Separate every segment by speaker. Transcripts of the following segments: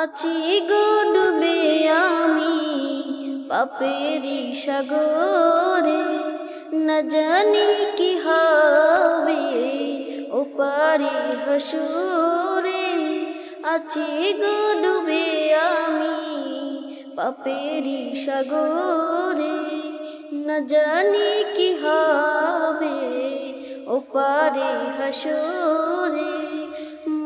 Speaker 1: আছি গো ডুবে আমি পাপেরি সাগরে। না জানি কি হবে ওপারে হাসুরে। আছি গো ডুবে আমি পাপেরি সাগরে। না জানি কি হবে ওপারে হাসুরে।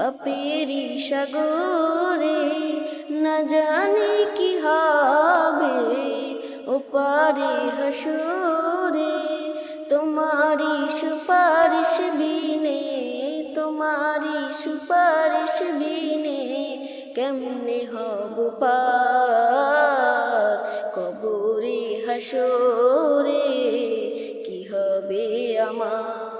Speaker 1: পাপেরি সাগরে না জানি কি হবে। ওপারে হাসরে তোমারি সুপারিশ বিনে তোমারি সুপারিশ বিনে কেমনে হব পার? কবরে হাসরে কি হবে আমার?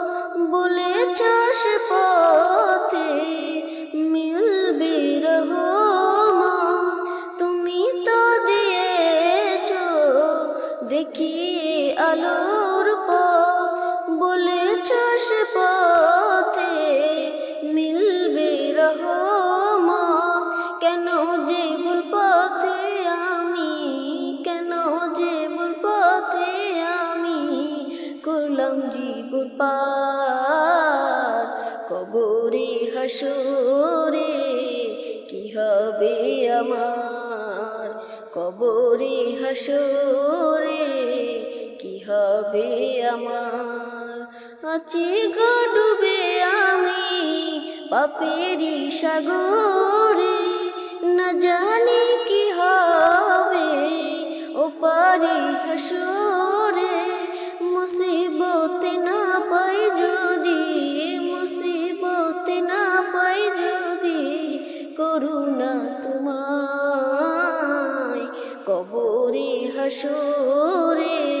Speaker 1: আলোর পথ বলেছ সে পথে মিলবে রহমত। কেন যে ভুল পথে আমি, কেন যে ভুল পথে আমি করলাম জীবন পার। কবরে হাসরে কি হবে আমার? কবরে হাসরে হবে আমার, আছি গো ডুবে আমি পাপেরি সাগরে। না জানি কি হবে ওপারে হাসরে। মুসিবত না পাই যদি, মুসিবত না পাই যদি করুণা তোমায় কবরে হাসরে।